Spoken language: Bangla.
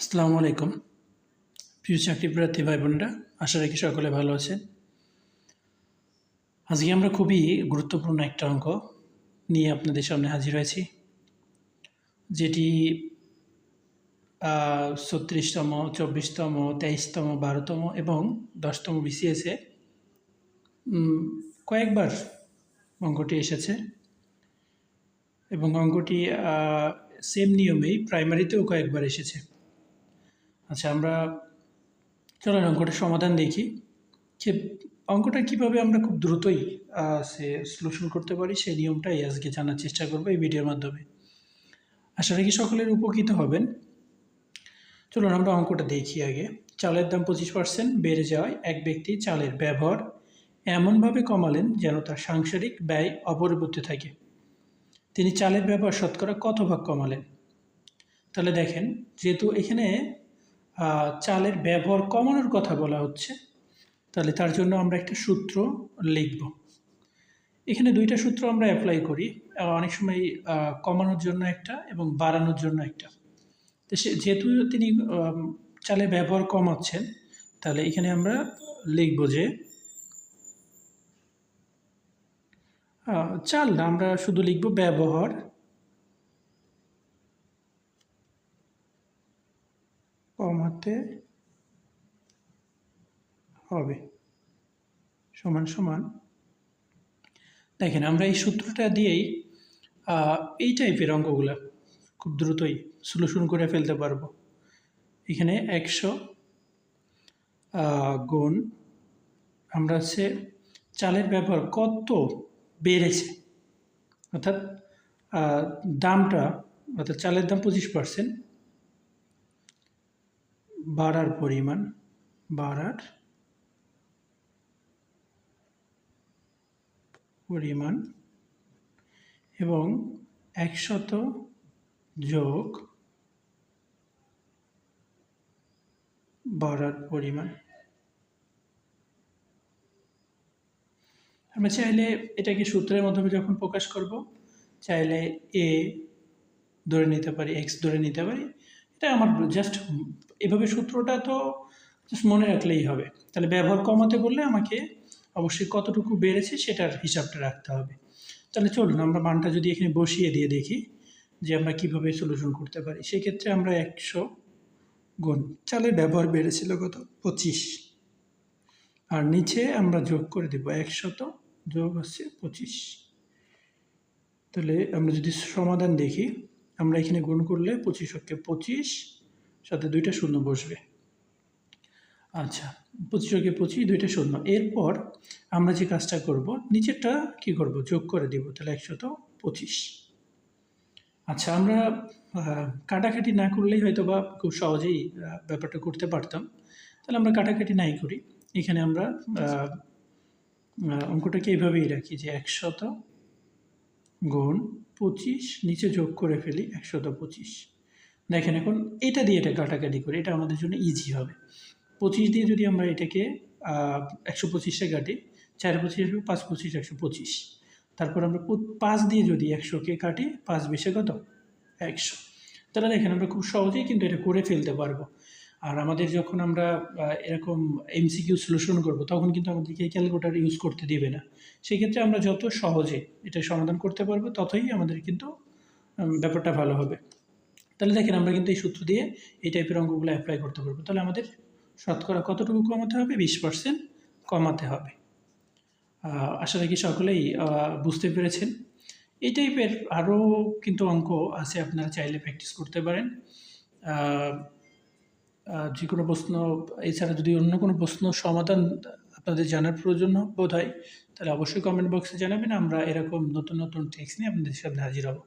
আসসালামু আলাইকুম। প্রিয় চাকরি প্রার্থী ভাই বোনেরা, আশা রাখি সকলে ভালো আছেন। আজকে আমরা খুবই গুরুত্বপূর্ণ একটা অঙ্ক নিয়ে আপনাদের সামনে হাজির হয়েছি, যেটি ছত্রিশতম, চব্বিশতম, তেইশতম, বারোতম এবং দশতম বিসিএসে কয়েকবার অঙ্কটি এসেছে। এবং অঙ্কটি সেম নিয়মেই প্রাইমারিতেও কয়েকবার এসেছে। আচ্ছা আমরা চলেন অঙ্কটার সমাধান দেখি। যে অঙ্কটা কীভাবে আমরা খুব দ্রুতই সে সলিউশন করতে পারি, সেই নিয়মটাই আজকে জানার চেষ্টা করব এই ভিডিওর মাধ্যমে। আশা রাখি সকলের উপকৃত হবেন। চলুন আমরা অঙ্কটা দেখি আগে। চালের দাম পঁচিশ পার্সেন্ট বেড়ে যাওয়ায় এক ব্যক্তি চালের ব্যবহার এমনভাবে কমালেন যেন তার সাংসারিক ব্যয় অপরিবর্তিত থাকে। তিনি চালের ব্যবহার শতকরা কত ভাগ কমালেন? তাহলে দেখেন, যেহেতু এখানে চালের ব্যবহার কমানোর কথা বলা হচ্ছে। তাহলে তার জন্য আমরা একটা সূত্র লিখব। এখানে দুইটা সূত্র আমরা অ্যাপ্লাই করি। অনেক সময় কমানোর জন্য একটা এবং বাড়ানোর জন্য একটা। তো সে, যেহেতু তিনি চালের ব্যবহার কমাচ্ছেন, তাহলে এখানে আমরা লিখব যে চাল না, আমরা শুধু লিখব ব্যবহার। কমাতে হবে। সমান সমান। দেখেন, আমরা এই সূত্রটা দিয়েই এই টাইপের অঙ্কগুলো খুব দ্রুতই সলিউশন করে ফেলতে পারব। এখানে একশো গুণ আমরা হচ্ছে চালের ব্যবহার কত বেড়েছে? অর্থাৎ দামটা, অর্থাৎ চালের দাম পঁচিশ পার্সেন্ট বাড়ার পরিমাণ বাড়ার পরিমাণ এবং একশত যোগ বাড়ার পরিমাণ। আমরা চাইলে এটাকে সূত্রের মাধ্যমে যখন প্রকাশ করব, চাইলে এ ধরে নিতে পারি এক্স ধরে নিতে পারি। এটা আমার জাস্ট এভাবে সূত্রটা তো মনে রাখলেই হবে। তাহলে ব্যবহার কমাতে বললে আমাকে অবশ্যই কতটুকু বেড়েছে সেটার হিসাবটা রাখতে হবে। তাহলে চলুন, আমরা মানটা যদি এখানে বসিয়ে দিয়ে দেখি যে আমরা কীভাবে সলিউশন করতে পারি। সেক্ষেত্রে আমরা একশো গুণ চালের ব্যবহার বেড়েছিল কত? পঁচিশ। আর নিচে আমরা যোগ করে দেব একশত যোগ হচ্ছে পঁচিশ। তাহলে আমরা যদি সমাধান দেখি, আমরা এখানে গুণ করলে পঁচিশ হচ্ছে পঁচিশ। সাথে দুইটা শূন্য বসবে। আচ্ছা পঁচিশ হকে পঁচিশ দুইটা শূন্য। এরপর আমরা যে কাজটা করব, নিচেরটা কি করব? যোগ করে দিব, তাহলে একশত পঁচিশ। আচ্ছা আমরা কাটাকাটি না করলেই হয়তো বা খুব সহজেই ব্যাপারটা করতে পারতাম। তাহলে আমরা কাটাকাটি নাই করি। এখানে আমরা অঙ্কটাকে এইভাবেই রাখি যে একশত গুণ পঁচিশ, নিচে যোগ করে ফেলি একশত পঁচিশ। দেখেন এখন এটা দিয়ে এটা কাটাকাটি করি, এটা আমাদের জন্য ইজি হবে। পঁচিশ দিয়ে যদি আমরা এটাকে একশো পঁচিশে কাটি, চার পঁচিশ পাঁচ পঁচিশ, একশো পঁচিশ। তারপর আমরা পাঁচ দিয়ে যদি একশোকে কাটি, পাঁচ বেশে কত? একশো। তাহলে দেখেন আমরা খুব সহজেই কিন্তু এটা করে ফেলতে পারব। আর আমাদের যখন আমরা এরকম এমসিকিউ সলিউশন করব, তখন কিন্তু আমাদেরকে ক্যালকুলেটার ইউজ করতে দিবে না। সেক্ষেত্রে আমরা যত সহজে এটা সমাধান করতে পারব, ততই আমাদের কিন্তু ব্যাপারটা ভালো হবে। তাহলে দেখেন আমরা কিন্তু এই সূত্র দিয়ে এই টাইপের অঙ্কগুলো অ্যাপ্লাই করতে পারব। তাহলে আমাদের শতকরা কতটুকু কমাতে হবে? বিশ পার্সেন্ট কমাতে হবে। আশা রাখি সকলেই বুঝতে পেরেছেন। এই টাইপের আরও কিন্তু অঙ্ক আছে, আপনারা চাইলে প্র্যাকটিস করতে পারেন। যে কোনো প্রশ্ন, এছাড়া যদি অন্য কোনো প্রশ্ন সমাধান আপনাদের জানার প্রয়োজন বোধ হয়, তাহলে অবশ্যই কমেন্ট বক্সে জানাবেন। আমরা এরকম নতুন নতুন টেক্স নিয়ে আপনাদের সামনে হাজির হব।